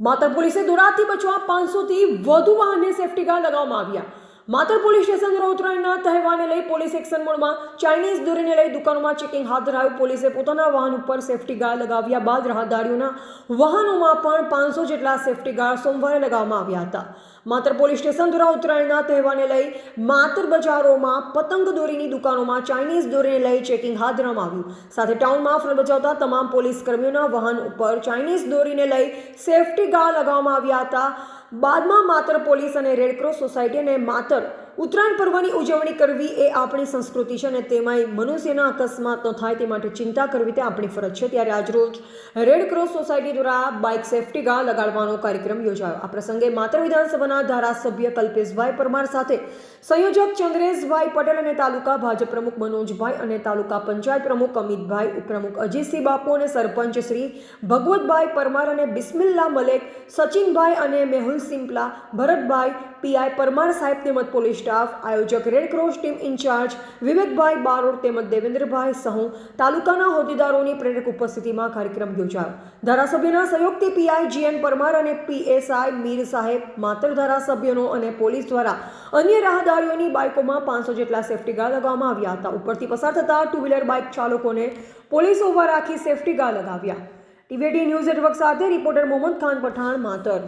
માતર પોલીસે દોરાથી બચવા પાંચસોથી વધુ વાહનને સેફ્ટી ગાર્ડ લગાવવામાં આવ્યા. માતર પોલીસ સ્ટેશન દ્વારા ઉત્તરાયણના તહેવારને લઈ પોલીસ એક્શન મોડમાં ચાઇનીઝ દોરીને લઈ દુકાનોમાં ચેકિંગ હાથ ધરાવ્યું પોલીસે પોતાના વાહન ઉપર સેફટી ગાર્ડ લગાવ્યા બાદ રાહદારીઓના વાહનોમાં પણ પાંચસો જેટલા સેફ્ટી ગાર્ડ સોમવારે લગાવવામાં આવ્યા હતા. માતર પોલીસ સ્ટેશન દ્વારા ઉત્તરાયણના તહેવારને લઈ માતર બજારોમાં પતંગ દોરીની દુકાનોમાં ચાઇનીઝ દોરીને લઈ ચેકિંગ હાથ ધરવામાં આવ્યું. સાથે ટાઉનમાં ફરજ બજાવતા તમામ પોલીસ કર્મીઓના વાહન ઉપર ચાઇનીઝ દોરીને લઈ સેફટી ગાર્ડ લગાવવામાં આવ્યા હતા. બાદમાં માતર પોલીસ અને રેડક્રોસ સોસાયટી અને માતર ઉત્તરાયણ પર્વની ઉજવણી કરવી એ આપણી સંસ્કૃતિ છે અને તેમાંય મનુષ્યના અકસ્માત ન થાય તે માટે ચિંતા કરવી તે આપણી ફરજ છે. ત્યારે આજરોજ રેડ ક્રોસ સોસાયટી દ્વારા બાઇક સેફટી ગાર્ડ લગાડવાનો કાર્યક્રમ યોજાયો. આ પ્રસંગે માત્ર વિધાનસભાના ધારાસભ્ય કલ્પેશભાઈ પરમાર સાથે સંયોજક ચંદ્રેશભાઈ પટેલ અને તાલુકા ભાજપ પ્રમુખ મનોજભાઈ અને તાલુકા પંચાયત પ્રમુખ અમિતભાઈ, ઉપપ્રમુખ અજીતસિંહ બાપુ અને સરપંચ શ્રી ભગવતભાઈ પરમાર અને બિસ્મિલ્લા મલેક, સચિનભાઈ અને મેહુલ સિમ્પલા ભરતભાઈ પીઆઈ પરમાર સાહેબ તેમજ પોલીસ સ્ટાફ, આયોજક રેડક્રોસ ટીમ ઇન્ચાર્જ વિવેકભાઈ બારોડ તેમજ દેવેન્દ્રભાઈ સહુ તાલુકાના હોદ્દેદારોની પ્રેરક ઉપસ્થિતિમાં કાર્યક્રમ યોજાયો. ધારાસભ્યના સહયોગથી પીઆઈ જીએન પરમાર અને પીએસઆઈ મીર સાહેબ માતર ધારાસભ્યોનો અને પોલીસ દ્વારા અન્ય રાહદારીઓની બાઇકોમાં પાંચસો જેટલા સેફટી ગાર્ડ લગાવવામાં આવ્યા હતા. ઉપરથી પસાર થતા ટુ વ્હીલર બાઇક ચાલકોને પોલીસ ઊભા રાખી સેફટી ગાર્ડ લગાવ્યા. ટીવીડી ન્યૂઝ નેટવર્ક સાથે રિપોર્ટર મોહમ્મદ ખાન પઠાણ, માતર.